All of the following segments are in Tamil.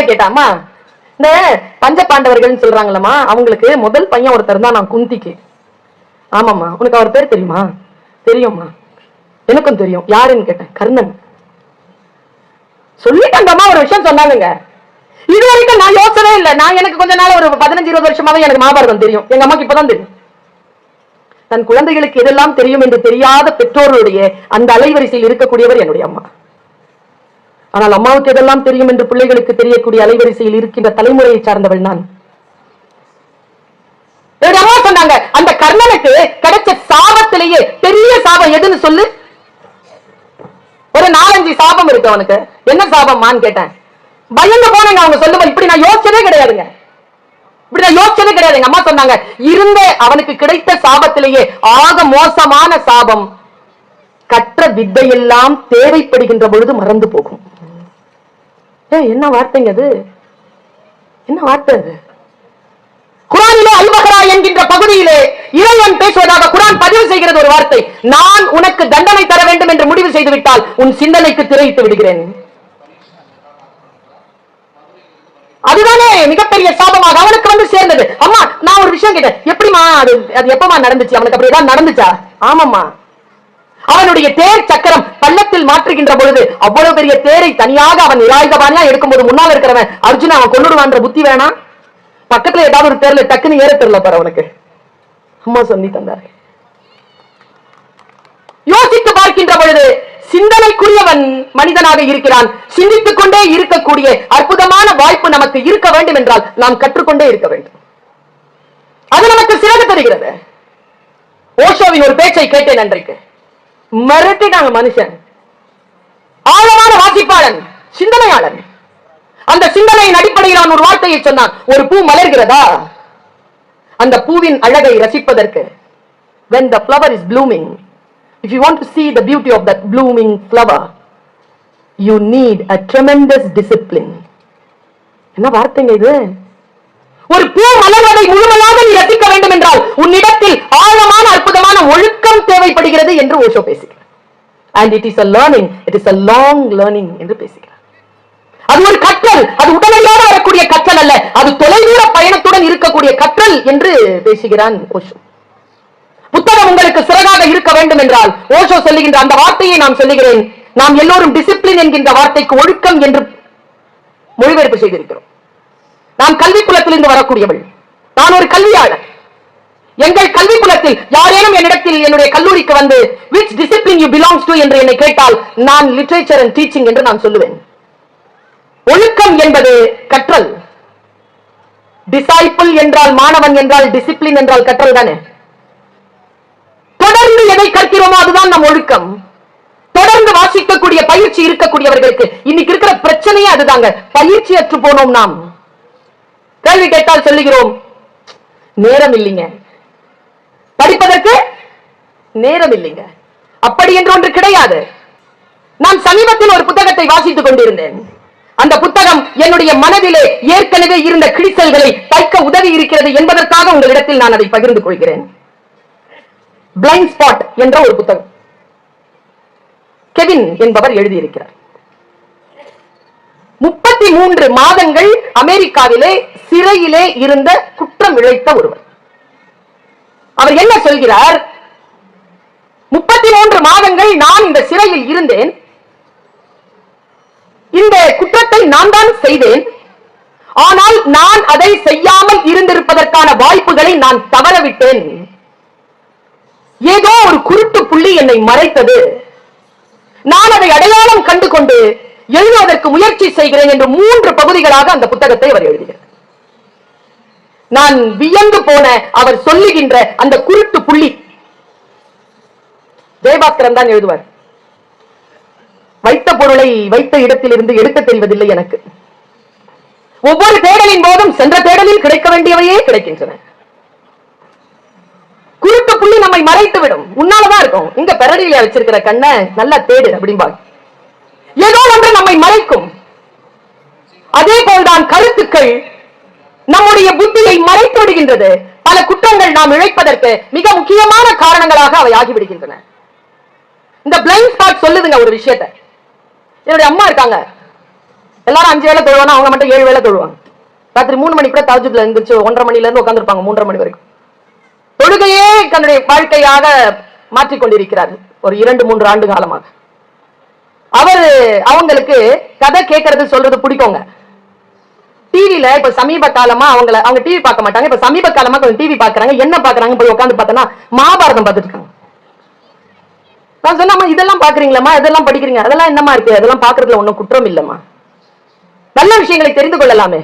அம்மாட்ட கேட்டாமா? இந்த பஞ்ச பாண்டவர்கள்னு சொல்றாங்களம்மா அவங்களுக்கு முதல் பையன் ஒருத்தர் தான் நான் குந்திக்கு. ஆமாம்மா உனக்கு அவர் பேர் தெரியுமா? தெரியும்மா. எனக்கும் தெரியும். யாருன்னு கேட்டேன்? கர்ணன். சொல்லிட்டாங்கம்மா ஒரு விஷயம் சொன்னாங்க இது வரைக்கும் நான் யோசனை இல்லை. நான் எனக்கு கொஞ்ச நாள் ஒரு பதினஞ்சு இருபது வருஷமாவே எனக்கு மகாபாரதம் தெரியும். எங்க அம்மாக்கு இப்பதான் தெரியும். தன் குழந்தைகளுக்கு இதெல்லாம் தெரியும் என்று தெரியாத பெற்றோருடைய அந்த அலைவரிசையில் இருக்கக்கூடியவர் என்னுடைய அம்மா. ஆனால் அம்மாவுக்கு எதெல்லாம் தெரியும் என்று பிள்ளைகளுக்கு தெரியக்கூடிய அலைவரிசையில் இருக்கின்ற தலைமுறையை சார்ந்தவள் நான். அம்மா சொன்னாங்க அந்த கர்ணனுக்கு கிடைச்ச சாபத்திலேயே பெரிய சாபம் எதுன்னு சொல்லு. ஒரு நாலஞ்சு சாபம் இருக்கு அவனுக்கு. என்ன சாபம்மான்னு கேட்டேன். பயந்து போனேங்க அவங்க சொல்லும்போது இப்படி நான் யோசிச்சதே கிடையாதுங்க. இப்படி நான் யோசிச்சதே கிடையாது. எங்க அம்மா சொன்னாங்க இருந்த அவனுக்கு கிடைத்த சாபத்திலேயே ஆக மோசமான சாபம். கற்ற வித்தையெல்லாம் தேவைப்படுகின்ற பொழுது மறந்து போகும். ஏ என்ன வார்த்தைங்க அது? என்ன வார்த்தை அது? குரானிலே அல்வகரா என்கின்ற பகுதியிலே இறைவன் பேசுவதாக குரான் பதிவு செய்கிறது ஒரு வார்த்தை. நான் உனக்கு தண்டனை தர வேண்டும் என்று முடிவு செய்து விட்டால் உன் சிந்தனைக்கு திரையிட்டு விடுகிறேன். அதுதானே மிகப்பெரிய சாபமாக அவனுக்கு வந்து சேர்ந்தது. அம்மா நான் ஒரு விஷயம் கேட்டேன். எப்படிமா அது அது எப்பமா நடந்துச்சு? அவனுக்கு அப்படி ஏதாவது நடந்துச்சா? ஆமாம்மா. அவனுடைய தேர் சக்கரம் பள்ளத்தில் மாற்றுகின்ற பொழுது அவ்வளவு பெரிய தேரை தனியாக அவன் நிராயுதபாணியா எடுக்கும்போது முன்னால் இருக்கிறவன் அர்ஜுன் அவன் கொண்டுடுவான்ற புத்தி வேணாம் பக்கத்துல ஏதாவது ஒரு தேர்ல டக்குன்னு ஏற தெரியல பாரு அவனுக்கு. அம்மா சொல்லி தந்தார். யோசித்து பார்க்கின்ற பொழுது சிந்தனைக்குரியவன் மனிதனாக இருக்கிறான். சிந்தித்துக் கொண்டே இருக்கக்கூடிய அற்புதமான வாய்ப்பு நமக்கு இருக்க வேண்டும் என்றால் நாம் கற்றுக்கொண்டே இருக்க வேண்டும். அது நமக்கு சிறகு தருகிறது. ஓஷோவின் ஒரு பேச்சை கேட்டேன் அன்றைக்கு. மிரட்டினாங்க மனுஷன். ஆழமான வாசிப்பாளன் சிந்தனையாளன். அந்த சிந்தனையின் அடிப்படையில் அவன் ஒரு வார்த்தையை சொன்னான். ஒரு பூ மலர்கிறதா? அந்த பூவின் அழகை ரசிப்பதற்கு. When the flower is blooming if you want to see the beauty of that blooming flower you need a tremendous discipline. என்ன வார்த்தைங்க இது? ஒரு பூ மலர்வதை முழுமையாக நீ ரசிக்க வேண்டும் என்றால் உன்னிடத்தில் ஆழமான அற்புதமான ஒழுக்கம் தேவைப்படுகிறது என்று ஓஷோ பேசுகிறார். And it is a learning it is a long learning என்று பேசுகிறார். அது ஒரு கற்றல் அது உடனடியாக வரக்கூடிய கற்றல் அல்ல அது தொலைதூர பயணத்துடன் இருக்கக்கூடிய கற்றல் என்று பேசுகிறான் ஓஷோ. புத்தகம் உங்களுக்கு சிறகாக இருக்க வேண்டும் என்றால் ஓஷோ சொல்லுகின்ற அந்த வார்த்தையை நான் சொல்லுகிறேன். நாம் எல்லோரும் டிசிப்ளின் என்கின்ற வார்த்தைக்கு ஒழுக்கம் என்று மொழிபெயர்ப்பு செய்திருக்கிறோம். நாம் கல்வி குலத்திலிருந்து வரக்கூடியவள். நான் ஒரு கல்வியாளர். எங்கள் கல்வி குலத்தில் யாரேனும் என்னிடத்தில் என்னுடைய கல்லூரிக்கு வந்து which discipline you belongs to என்று என்னை கேட்டால் நான் லிட்ரேச்சர் அண்ட் டீச்சிங் என்று நான் சொல்லுவேன். ஒழுக்கம் என்பது கற்றல். டிசைபிள் என்றால் மாணவன் என்றால் டிசிப்ளின் என்றால் கற்றல் தானே? தொடர்ந்து எதை கற்கிறோமோ அதுதான் நம் ஒழுக்கம். தொடர்ந்து வாசிக்கக்கூடிய பயிற்சி இருக்கக்கூடியவர்களுக்கு இன்னைக்கு இருக்கிற பிரச்சனையே அதுதாங்க. பயிற்சி அற்று போனோம் நாம். கேள்வி கேட்டால் சொல்லுகிறோம் நேரம் இல்லைங்க. படிப்பதற்கு நேரம் இல்லைங்க அப்படி என்று ஒன்று கிடையாது. நான் சமீபத்தில் ஒரு புத்தகத்தை வாசித்துக் கொண்டிருந்தேன். அந்த புத்தகம் என்னுடைய மனதிலே ஏற்கனவே இருந்த கிழிசல்களை தைக்க உதவி இருக்கிறது என்பதற்காக உங்களிடத்தில் நான் அதை பகிர்ந்து கொள்கிறேன். பிளைண்ட் ஸ்பாட் என்ற ஒரு புத்தகம். கெவின் என்பவர் எழுதியிருக்கிறார். முப்பத்தி மூன்று மாதங்கள் அமெரிக்காவிலே சிறையிலே இருந்த குற்றம் இழைத்த ஒருவர். அவர் என்ன சொல்கிறார்? முப்பத்தி மூன்று மாதங்கள் நான் இந்த சிறையில் இருந்தேன். இந்த குற்றத்தை நான் தான் செய்தேன். ஆனால் நான் அதை செய்யாமல் இருந்திருப்பதற்கான வாய்ப்புகளை நான் தவறவிட்டேன். ஏதோ ஒரு குருட்டு புள்ளி என்னை மறைத்தது. நான் அதை அடையாளம் கண்டு கொண்டு எழுதுவதற்கு முயற்சி செய்கிறேன் என்று மூன்று பகுதிகளாக அந்த புத்தகத்தை அவர் எழுதுகிறார். நான் வியந்து போன அவர் சொல்லுகின்ற அந்த குருட்டு புள்ளி. ஜெயபாஸ்கரன் தான் எழுதுவார். வைத்த பொருளை வைத்த இடத்திலிருந்து எடுக்க தெரிவதில்லை எனக்கு. ஒவ்வொரு தேடலின் போதும் சென்ற தேடலில் கிடைக்க வேண்டியவையே கிடைக்கின்றன. குருட்டு புள்ளி நம்மை மறைத்து விடும் முன்னாலதான் இருக்கும். இங்க பெரடியில வச்சிருக்கிற கண்ணை நல்லா தேடு அப்படிம்பாங்க ஏதோ ஒன்று நம்மை மறைக்கும். அதே போல்தான் கருத்துக்கள் நம்முடைய புத்தியை மறைத்து விடுகின்றது பல குற்றங்கள் நாம் இழைப்பதற்கு மிக முக்கியமான காரணங்களாக அவை ஆகிவிடுகின்றன. இந்த பிளைண்ட் ஸ்பாட் சொல்லுதுங்க ஒரு விஷயத்தை. என்னுடைய அம்மா இருக்காங்க. எல்லாரும் அஞ்சு வேலை தொழுவானா? அவங்க மட்டும் ஏழு வேலை தொழுவாங்க. ராத்திரி மூணு மணி கூட தாஜுல இருந்துச்சு ஒன்றரை மணில இருந்து உட்காந்துருப்பாங்க மூன்றரை மணி வரைக்கும். தொழுகையே தன்னுடைய வாழ்க்கையாக மாற்றிக்கொண்டிருக்கிறார் ஒரு இரண்டு மூன்று ஆண்டு காலமாக. அவர் அவங்களுக்கு கதை கேட்கறது சொல்றது பிடிக்குங்க. டிவில இப்ப சமீப காலமா அவங்கள அவங்க டிவி பார்க்க மாட்டாங்க. இப்ப சமீப காலமா கொஞ்சம் டிவி பாக்குறாங்க என்ன பாக்குறாங்க போய் உட்காந்து பார்த்தோன்னா மகாபாரதம் பார்த்துட்டு இருக்காங்க. நான் சொன்னம்மா இதெல்லாம் பாக்குறீங்களா இதெல்லாம் படிக்கிறீங்க? அதெல்லாம் என்னமா இருக்கு? அதெல்லாம் பாக்குறதுல ஒன்னும் குற்றம் இல்லம்மா. நல்ல விஷயங்களை தெரிந்து கொள்ளலாமே.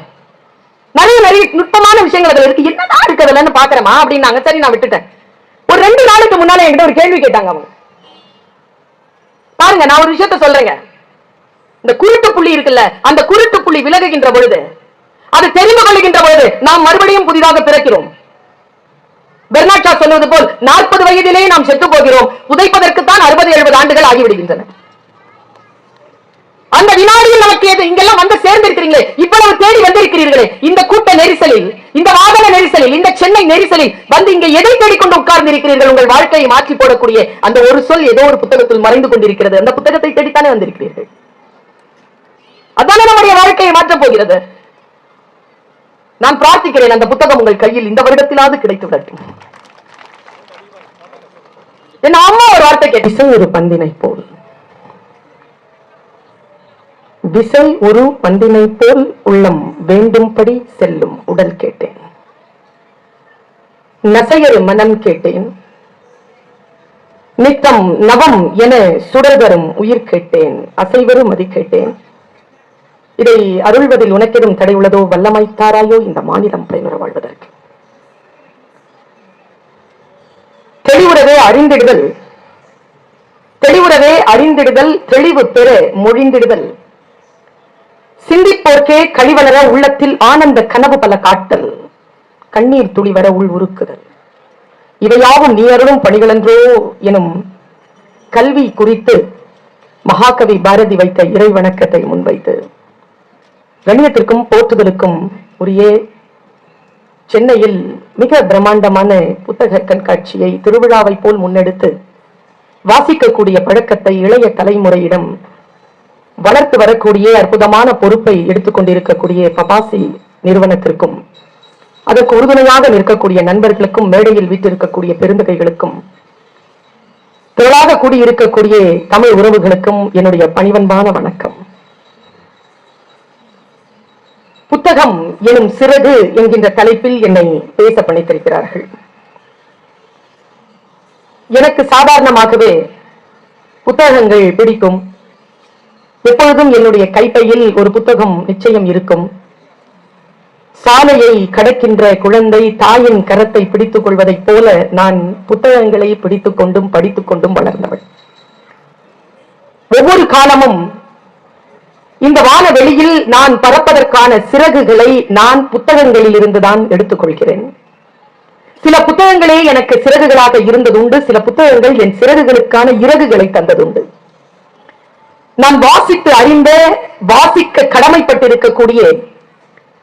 நிறைய நிறைய நுட்பமான விஷயங்கள் அதுல இருக்கு. என்னதான் இருக்கு அதுலன்னு பாக்குறமா அப்படின்னாங்க. சரி நான் விட்டுட்டேன். ஒரு ரெண்டு நாளைக்கு முன்னால என்கிட்ட ஒரு கேள்வி கேட்டாங்க அவங்க. பாருங்க நான் ஒரு விஷயத்த சொல்றேங்க. இந்த குருட்டு புள்ளி இருக்குல்ல அந்த குருட்டு புள்ளி விலகுகின்ற பொழுது அது தெரிந்து கொள்கின்ற பொழுது நாம் மறுபடியும் புதிதாக பிறக்கிறோம். பெர்னாட்ஷா சொல்வது போல் நாற்பது வயதிலே நாம் செத்து போகிறோம். புதைப்பதற்குத்தான் அறுபது எழுபது ஆண்டுகள் ஆகிவிடுகின்றன. அந்த வினாடியில் நமக்கு எது? இங்கெல்லாம் வந்து சேர்ந்திருக்கிறீங்களே. இவ்வளவு தேடி வந்திருக்கிறீர்களே. இந்த கூட்ட நெரிசலில் இந்த வாகன நெரிசலில் இந்த சென்னை நெரிசலில் வந்து இங்கே எதை தேடிக்கொண்டு உட்கார்ந்து இருக்கிறீர்கள் உங்கள் வாழ்க்கையை மாற்றி போடக்கூடிய அந்த ஒரு சொல் ஏதோ ஒரு புத்தகத்தில் மறைந்து கொண்டிருக்கிறது. அந்த புத்தகத்தை தேடித்தானே வந்திருக்கிறீர்கள். அதான நம்முடைய வாழ்க்கையை மாற்றப் போகிறது. நான் பிரார்த்திக்கிறேன் அந்த புத்தகம் உங்கள் கையில் இந்த வருடத்திலாவது கிடைத்து விடட்டும் என் அம்மா ஒரு வார்த்தை கேட்டு ஒரு பந்தினை போல். விசை ஒரு பந்தினை போல் உள்ளம் வேண்டும்படி செல்லும் உடல் கேட்டேன். நசையரு மனம் கேட்டேன். நித்தம் நவம் என சுடர்வரும் உயிர் கேட்டேன். அசைவரு மதி கேட்டேன். இதை அருள்வதில் உனக்கெதும் தடை உள்ளதோ வல்லமைத்தாராயோ இந்த மாநிலம் பயனுற வாழ்வதற்கு. தெளிவுறவே அறிந்திடுதல். தெளிவுறவே அறிந்திடுதல் தெளிவு பெற மொழிந்திடுதல். சிந்திப்போர்க்கே கழிவளர உள்ளத்தில் ஆனந்த கனவு பல காட்டல். கண்ணீர் துளிவர உள் உருக்குதல். இவையாவும் நீ அருளும் பணிகளன்றோ எனும் கல்வி குறித்து மகாகவி பாரதி வைத்த இறை வணக்கத்தை முன்வைத்து கண்ணியத்திற்கும் போற்றுதலுக்கும் உரிய சென்னையில் மிக பிரம்மாண்டமான புத்தக கண்காட்சியை திருவிழாவை போல் முன்னெடுத்து வாசிக்கக்கூடிய பழக்கத்தை இளைய தலைமுறையிடம் வளர்த்து வரக்கூடிய அற்புதமான பொறுப்பை எடுத்துக்கொண்டிருக்கக்கூடிய பபாசி நிறுவனத்திற்கும் அதற்கு உறுதுணையாக நிற்கக்கூடிய நண்பர்களுக்கும் மேடையில் வீட்டிருக்கக்கூடிய பெருந்தகைகளுக்கும் திரளாக கூடியிருக்கக்கூடிய தமிழ் உறவுகளுக்கும் என்னுடைய பணிவன்பான வணக்கம். புத்தகம் எனும் சிறகு என்கின்ற தலைப்பில் என்னை பேச பணித்திருக்கிறார்கள். எனக்கு சாதாரணமாகவே புத்தகங்கள் பிடிக்கும். எப்பொழுதும் என்னுடைய கைப்பையில் ஒரு புத்தகம் நிச்சயம் இருக்கும். சாலையை கடக்கின்ற குழந்தை தாயின் கரத்தை பிடித்துக் கொள்வதைப் போல நான் புத்தகங்களை பிடித்துக் கொண்டும் படித்துக் கொண்டும் வளர்ந்தவள். ஒவ்வொரு காலமும் இந்த வானவெளியில் நான் பறப்பதற்கான சிறகுகளை நான் புத்தகங்களில் இருந்துதான் எடுத்துக்கொள்கிறேன். சில புத்தகங்களே எனக்கு சிறகுகளாக இருந்ததுண்டு சில புத்தகங்கள் என் சிறகுகளுக்கான இறகுகளை தந்ததுண்டு. நான் வாசித்து அறிந்த வாசிக்க கடமைப்பட்டிருக்கக்கூடிய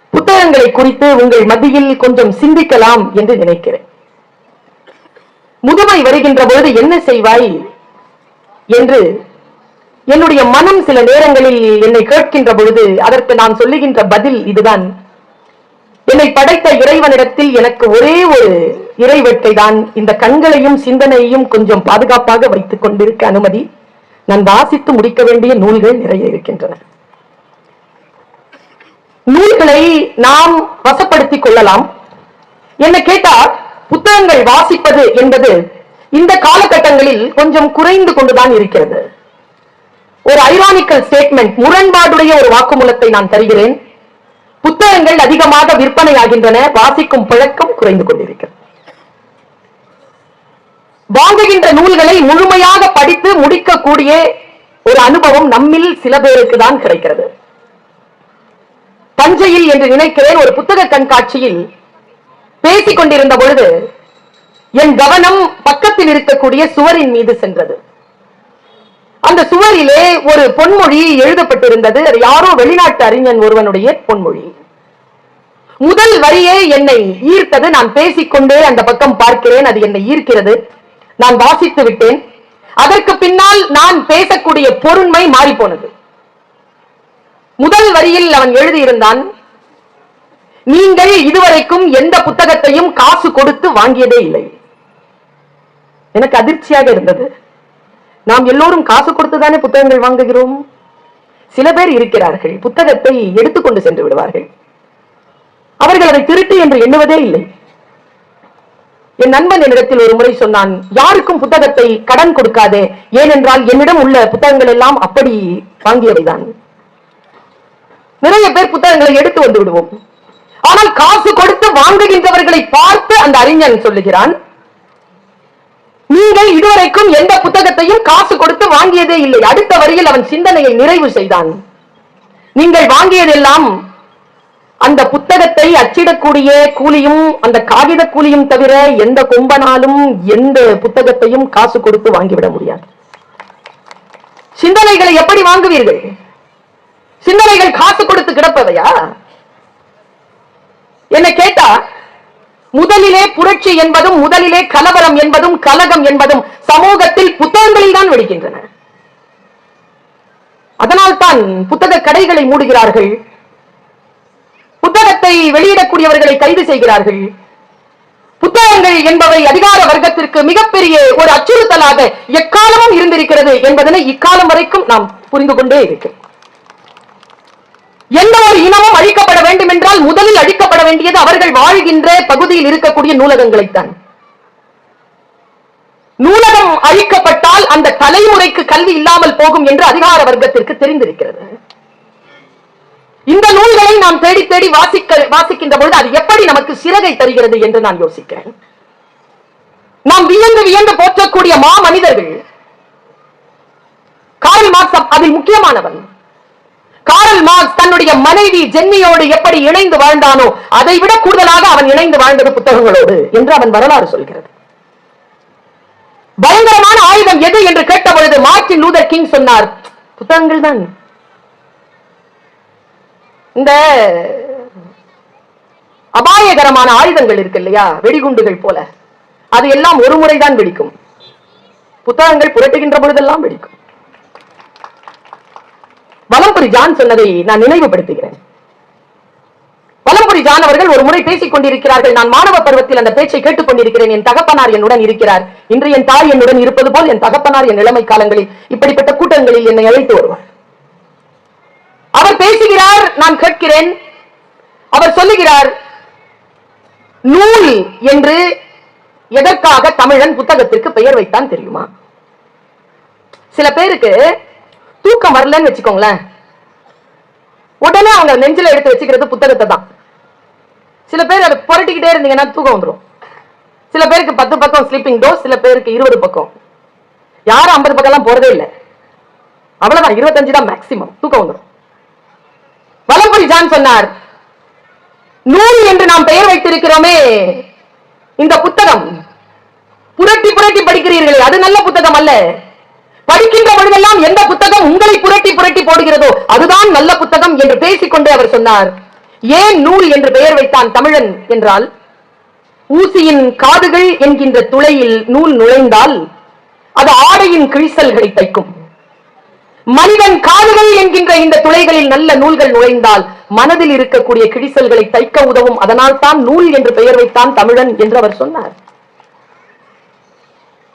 புத்தகங்களை குறித்து உங்கள் மத்தியில் கொஞ்சம் சிந்திக்கலாம் என்று நினைக்கிறேன். முதுமை வருகின்ற பொழுது என்ன செய்வாய்? என்று என்னுடைய மனம் சில நேரங்களில் என்னை கேட்கின்ற பொழுது அதற்கு நான் சொல்லுகின்ற பதில் இதுதான். என்னை படைத்த இறைவனிடத்தில் எனக்கு ஒரே ஒரு இறைவெட்டை தான் இந்த கண்களையும் சிந்தனையையும் கொஞ்சம் பாதுகாப்பாக வைத்துக் கொண்டிருக்க அனுமதி. நான் வாசித்து முடிக்க வேண்டிய நூல்கள் நிறைய இருக்கின்றன. நூல்களை நாம் வசப்படுத்திக் கொள்ளலாம். என்ன கேட்டால் புத்தகங்கள் வாசிப்பது என்பது இந்த காலகட்டங்களில் கொஞ்சம் குறைந்து கொண்டுதான் இருக்கிறது. ஒரு ஐரானிக்கல் ஸ்டேட்மெண்ட் முரண்பாடுடைய ஒரு வாக்குமூலத்தை நான் தருகிறேன். புத்தகங்கள் அதிகமாக விற்பனையாகின்றன வாசிக்கும் பழக்கம் குறைந்து கொண்டிருக்கிறது. வாங்குகின்ற நூல்களை முழுமையாக படித்து முடிக்கக்கூடிய ஒரு அனுபவம் நம்மில் சில பேருக்கு தான் கிடைக்கிறது. தஞ்சையில் என்று நினைக்கிறேன் ஒரு புத்தக கண்காட்சியில் பேசிக் கொண்டிருந்த பொழுது என் கவனம் பக்கத்தில் இருக்கக்கூடிய சுவரின் மீது சென்றது. அந்த சுவரிலே ஒரு பொன்மொழி எழுதப்பட்டிருந்தது. அது யாரோ வெளிநாட்டு அறிஞன் ஒருவனுடைய பொன்மொழி. முதல் வரியே என்னை ஈர்த்தது. நான் பேசிக்கொண்டே அந்த பக்கம் பார்க்கிறேன். அது என்னை ஈர்க்கிறது. நான் வாசித்து விட்டேன். அதற்கு பின்னால் நான் பேசக்கூடிய பொருண்மை மாறி போனது முதல் வரியில் அவன் எழுதியிருந்தான் நீங்கள் இதுவரைக்கும் எந்த புத்தகத்தையும் காசு கொடுத்து வாங்கியதே இல்லை. எனக்கு அதிர்ச்சியாக இருந்தது. நாம் எல்லோரும் காசு கொடுத்துதானே புத்தகங்கள் வாங்குகிறோம்? சில பேர் இருக்கிறார்கள் புத்தகத்தை எடுத்துக்கொண்டு சென்று விடுவார்கள். அவர்கள் அதை திருட்டு என்று எண்ணுவதே இல்லை. என் நண்பன் என்னிடத்தில் ஒரு முறை சொன்னான் யாருக்கும் புத்தகத்தை கடன் கொடுக்காதே ஏனென்றால் என்னிடம் உள்ள புத்தகங்கள் எல்லாம் அப்படி வாங்கியவைதான். நிறைய பேர் புத்தகங்களை எடுத்து வந்து விடுவோம். ஆனால் காசு கொடுத்து வாங்குகின்றவர்களை பார்த்து அந்த அறிஞன் சொல்லுகிறான் நீங்கள் இதுவரைக்கும் எந்த புத்தகத்தையும் காசு கொடுத்து வாங்கியதே இல்லை. அடுத்த வரியில் அவன் சிந்தனையை நிறைவு செய்தான். நீங்கள் வாங்கியதெல்லாம் அந்த புத்தகத்தை அச்சிடக்கூடிய கூலியும் அந்த காகித கூலியும் தவிர எந்த கொம்பனாலும் எந்த புத்தகத்தையும் காசு கொடுத்து வாங்கிவிட முடியாது. சிந்தனைகளை எப்படி வாங்குவீர்கள்? சிந்தனைகள் காசு கொடுத்து கிடப்பவையா? என்ன கேட்டா முதலிலே புரட்சி என்பதும் முதலிலே கலவரம் என்பதும் கலகம் என்பதும் சமூகத்தில் புத்தகங்களில் தான் வெடிக்கின்றன. அதனால்தான் புத்தக கடைகளை மூடுகிறார்கள். புத்தகத்தை வெளியிடக்கூடியவர்களை கைது செய்கிறார்கள். புத்தகங்கள் என்பவை அதிகார வர்க்கத்திற்கு மிகப்பெரிய ஒரு அச்சுறுத்தலாக எக்காலமும் இருந்திருக்கிறது என்பதனை இக்காலம் வரைக்கும் நாம் புரிந்து கொண்டே இருக்கிறோம் எந்த ஒரு இனமும் அழிக்கப்பட வேண்டும் என்றால் முதலில் அழிக்கப்பட வேண்டியது அவர்கள் வாழ்கின்ற பகுதியில் இருக்கக்கூடிய நூலகங்களைத்தான். நூலகம் அழிக்கப்பட்டால் அந்த தலைமுறைக்கு கல்வி இல்லாமல் போகும் என்று அதிகார வர்க்கத்திற்கு தெரிந்திருக்கிறது. இந்த நூல்களை நாம் தேடி தேடி வாசிக்க வாசிக்கின்ற பொழுது அது எப்படி நமக்கு சிறகை தருகிறது என்று நான் யோசிக்கிறேன். நாம் வியந்து வியந்து போற்றக்கூடிய மா மனிதர்கள் காரல் மார்க்ஸ் அதில் முக்கியமானவன். காரல் மார்க்ஸ் தன்னுடைய மனைவி ஜென்னியோடு எப்படி இணைந்து வாழ்ந்தானோ அதை விட கூடுதலாக அவன் இணைந்து வாழ்ந்தது புத்தகங்களோடு என்று அவன் வரலாறு சொல்கிறது. பயங்கரமான ஆயுதம் எது என்று கேட்ட பொழுது மார்டின் லூதர் கிங் சொன்னார் புத்தகங்கள் தான். இந்த அபாயகரமான ஆயுதங்கள் இருக்கு இல்லையா வெடிகுண்டுகள் போல. அது எல்லாம் ஒரு முறைதான் வெடிக்கும். புத்தகங்கள் புரட்டுகின்ற பொழுதெல்லாம் வெடிக்கும். வலம்புரி ஜான் சொன்னதை நான் நினைவுபடுத்துகிறேன். வலம்புரி ஜான் அவர்கள் ஒரு முறை பேசிக் கொண்டிருக்கிறார்கள் நான் மாணவ பருவத்தில் அந்த பேச்சை கேட்டுக் கொண்டிருக்கிறேன் என் தகப்பனார் என்னுடன் இருக்கிறார். இன்று என் தாய் என்னுடன் இருப்பது போல் என் தகப்பனார் என் இளமை காலங்களில் இப்படிப்பட்ட கூட்டங்களில் என்னை அழைத்து வருவார். அவர் பேசுகிறார் நான் கேட்கிறேன். அவர் சொல்லுகிறார் நூல் என்று எதற்காக தமிழன் புத்தகத்திற்கு பெயர் வைத்தான் தெரியுமா? சில பேருக்கு தூக்கம் வரலன்னு வச்சுக்கோங்களேன். உடனே அவங்க நெஞ்சில எடுத்து வச்சுக்கிறது புத்தகத்தை தான். சில பேர் அதை புரட்டிக்கிட்டே இருந்தீங்கன்னா தூக்கம் வந்துடும் சில பேருக்கு பத்து பக்கம் ஸ்லீப்பிங் டோஸ் சில பேருக்கு இருபது பக்கம். யாரும் ஐம்பது பக்கம் எல்லாம் போறதே இல்லை. அவ்வளவுதான் இருபத்தஞ்சு தான் மேக்சிமம் தூக்கம் வந்துடும் வலம்புரி ஜான் சொன்னார் நூல் என்று நாம் பெயர் வைத்திருக்கிறோமே. இந்த புத்தகம். புரட்டி புரட்டி படிக்கிறீர்களே அது நல்ல புத்தகம் அல்ல. படிக்கின்ற பொழுதெல்லாம் எந்த புத்தகம் உங்களை புரட்டி புரட்டி போடுகிறதோ அதுதான் நல்ல புத்தகம் என்று பேசிக்கொண்டே அவர் சொன்னார். ஏன் நூல் என்று பெயர் வைத்தான் தமிழன் என்றால் ஊசியின் காதுகள் என்கின்ற துளையில் நூல் நுழைந்தால் அது ஆடையின் கிழிசல்களை தைக்கும். மனிதன் காதுகள் என்கின்ற இந்த துளைகளில் நல்ல நூல்கள் நுழைந்தால் மனதில் இருக்கக்கூடிய கிழிசல்களை தைக்க உதவும். அதனால் தான் நூல் என்று பெயர் வைத்தான் தமிழன் என்று அவர் சொன்னார்.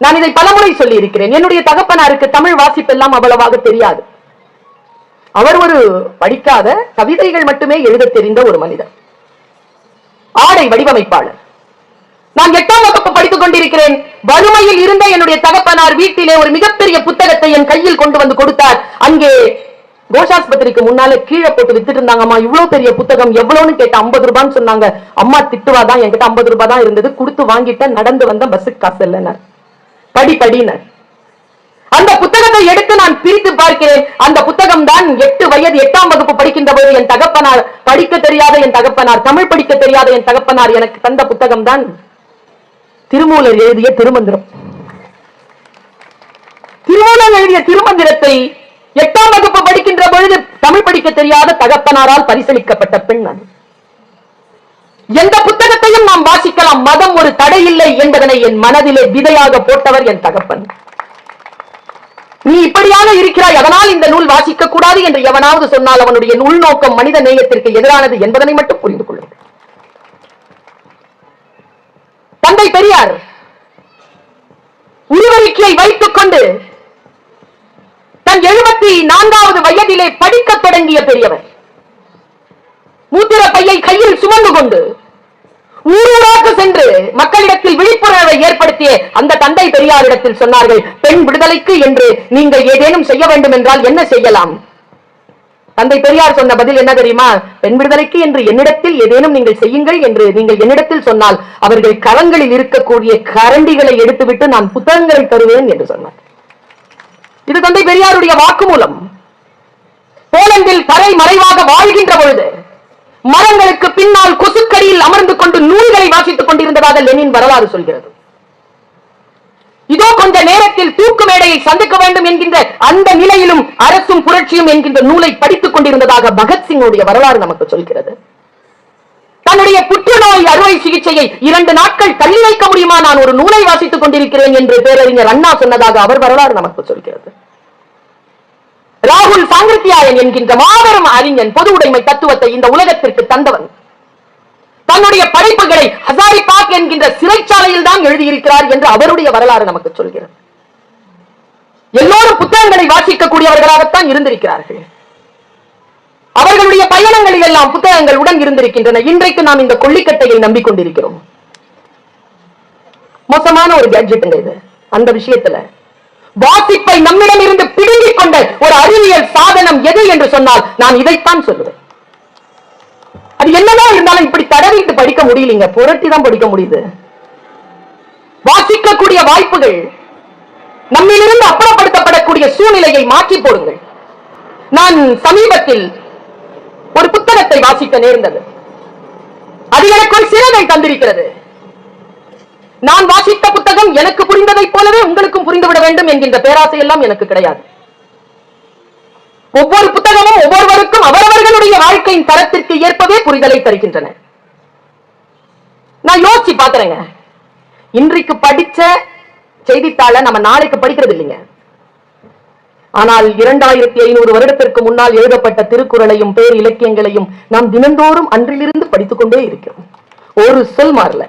நான் இதை பலமுறை சொல்லி இருக்கிறேன் என்னுடைய தகப்பனாருக்கு தமிழ் வாசிப்பெல்லாம் அவ்வளவாக தெரியாது. அவர் ஒரு படிக்காத கவிதைகள் மட்டுமே எழுத தெரிந்த ஒரு மனிதர். ஆடை வடிவமைப்பாளர். நான் எட்டாம் வகுப்பு படித்துக் கொண்டிருக்கிறேன். வறுமையில் இருந்த என்னுடைய தகப்பனார் வீட்டிலே ஒரு மிகப்பெரிய புத்தகத்தை என் கையில் கொண்டு வந்து கொடுத்தார். அங்கே கோஷாஸ்பத்திரிக்கு முன்னால கீழே போட்டு வித்துட்டு இருந்தாங்கம்மா. இவ்வளவு பெரிய புத்தகம் எவ்வளவுன்னு கேட்ட ஐம்பது ரூபான்னு சொன்னாங்க. அம்மா திட்டுவாதான் என்கிட்ட ஐம்பது ரூபாய் தான் இருந்தது. கொடுத்து வாங்கிட்டேன். நடந்து வந்த பஸ்ஸுக்கு காசு இல்லைன்னார். படி படினர் அந்த புத்தகத்தை எடுத்து நான் பிரித்து பார்க்கிறேன். அந்த புத்தகம் தான் எட்டு வயது எட்டாம் வகுப்பு படிக்கின்ற போது என் தகப்பனார் படிக்க தெரியாத என் தகப்பனார் தமிழ் படிக்க தெரியாத என் தகப்பனார் எனக்கு தந்த புத்தகம் தான் திருமூலர் எழுதிய திருமந்திரம். திருமூலர் எழுதிய திருமந்திரத்தை எட்டாம் வகுப்பு படிக்கின்ற பொழுது தமிழ் படிக்க தெரியாத தகப்பனாரால் பரிசளிக்கப்பட்ட பெண் நான் எந்த புத்தகத்தையும் நாம் வாசிக்கலாம் மதம் ஒரு தடை இல்லை என்பதனை என் மனதிலே விதையாக போட்டவர் என் தகப்பன். நீ இப்படியாக இருக்கிறாய் அதனால் இந்த நூல் வாசிக்க கூடாது என்று எவனாவது சொன்னால் அவனுடைய உள்நோக்கம் மனித நேயத்திற்கு எதிரானது என்பதனை மட்டும் புரிந்து கொள்ளுங்கள். தந்தை பெரியார் உருவறிக்கையை வைத்துக் கொண்டு தன் எழுபத்தி நான்காவது வயதிலே படிக்க தொடங்கிய பெரியவர் மூத்திர பையை கையில் சுமந்து கொண்டு ஊரூராக சென்று மக்களிடத்தில் விழிப்புணர்வை ஏற்படுத்திய அந்த தந்தை பெரியாரிடத்தில் சொன்னார்கள் பெண் விடுதலைக்கு என்று நீங்கள் ஏதேனும் செய்ய வேண்டும் என்றால் என்ன செய்யலாம்? தந்தை பெரியார் சொன்ன பதில் என்ன தெரியுமா? பெண் விடுதலைக்கு என்று என்னிடத்தில் ஏதேனும் நீங்கள் செய்யுங்கள் என்று நீங்கள் என்னிடத்தில் சொன்னால் அவர்கள் கரங்களில் இருக்கக்கூடிய கரண்டிகளை எடுத்துவிட்டு நான் புத்தகங்களை தருவேன் என்று சொன்னார். இது தந்தை பெரியாருடைய வாக்குமூலம். போலந்தில் தரை மறைவாக வாழ்கின்ற பொழுது மரங்களுக்கு பின்னால் கொசுக்கடியில் அமர்ந்து கொண்டு நூல்களை வாசித்துக் கொண்டிருந்ததாக லெனின் வரலாறு சொல்கிறது. இதோ கொஞ்ச நேரத்தில் தூக்கு மேடையை சந்திக்க வேண்டும் என்கின்ற அந்த நிலையிலும் அரசும் புரட்சியும் என்கின்ற நூலை படித்துக் கொண்டிருந்ததாக பகத்சிங்குடைய வரலாறு நமக்கு சொல்கிறது. தன்னுடைய புற்றுநோய் அறுவை சிகிச்சையை இரண்டு நாட்கள் தள்ளி வைக்க முடியுமா? நான் ஒரு நூலை வாசித்துக் கொண்டிருக்கிறேன் என்று பேரறிஞர் அண்ணா சொன்னதாக அவர் வரலாறு நமக்கு சொல்கிறது. ராகுல் சாங்கிருத்தியாயன் என்கின்ற மாபெரும் அறிஞன் பொது உடைமை தத்துவத்தை இந்த உலகத்திற்கு தந்தவன். தன்னுடைய படைப்புகளை ஹசாரி பாக் என்கின்ற சிறைச்சாலையில் தான் எழுதியிருக்கிறார் என்று அவருடைய வரலாறு நமக்கு சொல்கிறது. எல்லோரும் புத்தகங்களை வாசிக்கக்கூடியவர்களாகத்தான் இருந்திருக்கிறார்கள். அவர்களுடைய பயணங்களில் எல்லாம் புத்தகங்கள் உடன் இருந்திருக்கின்றன. இன்றைக்கு நாம் இந்த கொள்ளிக்கட்டையை நம்பிக்கொண்டிருக்கிறோம். மோசமான ஒரு கேட்ஜெட்டுங்க இது. அந்த விஷயத்துல வாசிப்பை நம்மிடம் இருந்து பிடுங்கிக் கொண்ட ஒரு அறிவியல் சாதனம் எது என்று சொன்னால் நான் இதைத்தான் சொல்லுவேன். அது என்னதான் இருந்தாலும் இப்படி தடவிட்டு படிக்க முடியலீங்க புரட்டி தான் படிக்க முடியுது. வாசிக்கக்கூடிய வாய்ப்புகள் நம்மிலிருந்து அப்புறப்படுத்தப்படக்கூடிய சூழ்நிலையை மாற்றி போடுங்கள். நான் சமீபத்தில் ஒரு புத்தகத்தை வாசிக்க நேர்ந்தது. அது எனக்கு ஒரு சிறதை தந்திருக்கிறது. நான் வாசித்த புத்தகம் எனக்கு புரிந்ததைப் போலவே உங்களுக்கும் புரிந்துவிட வேண்டும் என்கின்ற பேராசை எல்லாம் எனக்கு கிடையாது. ஒவ்வொரு புத்தகமும் ஒவ்வொருவருக்கும் அவரவர்களுடைய வாழ்க்கையின் தரத்திற்கு ஏற்பவே புரிதலை தருகின்றன. நான் யோசிச்சு பாக்குறேங்க இன்றைக்கு படிச்ச செய்தித்தாளை நம்ம நாளைக்கு படிக்கிறது இல்லைங்க. ஆனால் இரண்டாயிரத்தி ஐநூறு வருடத்திற்கு முன்னால் எழுதப்பட்ட திருக்குறளையும் பேர் இலக்கியங்களையும் நாம் தினந்தோறும் அன்றிலிருந்து படித்துக் கொண்டே இருக்கிறோம். ஒரு சொல் மாறல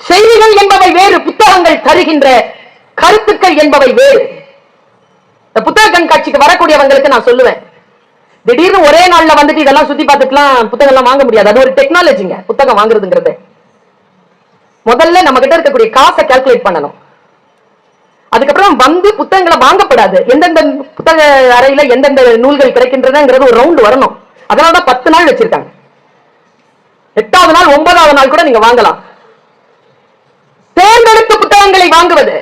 செய்திகள் என்பவை வேறு புத்தகங்கள் தருகின்ற கருத்துக்கள் என்பவை வேறு. இந்த புத்தக கண்காட்சிக்கு வரக்கூடியவங்களுக்கு நான் சொல்லுவேன். திடீர்னு ஒரே நாள்ல வந்துட்டு இதெல்லாம் சுத்தி பார்த்துட்டுலாம் புத்தகம் எல்லாம் வாங்க முடியாது. அது ஒரு டெக்னாலஜிங்க புத்தகம் வாங்குறதுங்கிறது. முதல்ல நம்ம கிட்ட இருக்கக்கூடிய காசை கால்குலேட் பண்ணணும். அதுக்கப்புறம் வந்து புத்தகங்களை வாங்கப்படாது. எந்தெந்த புத்தக அறையில எந்தெந்த நூல்கள் கிடைக்கின்றனங்கிறது ஒரு ரவுண்ட் வரணும். அதனாலதான் பத்து நாள் வச்சிருக்காங்க. எட்டாவது நாள் ஒன்பதாவது நாள் கூட நீங்க வாங்கலாம். தேர்ந்தெடுத்த புத்தகங்களை வாங்குவது?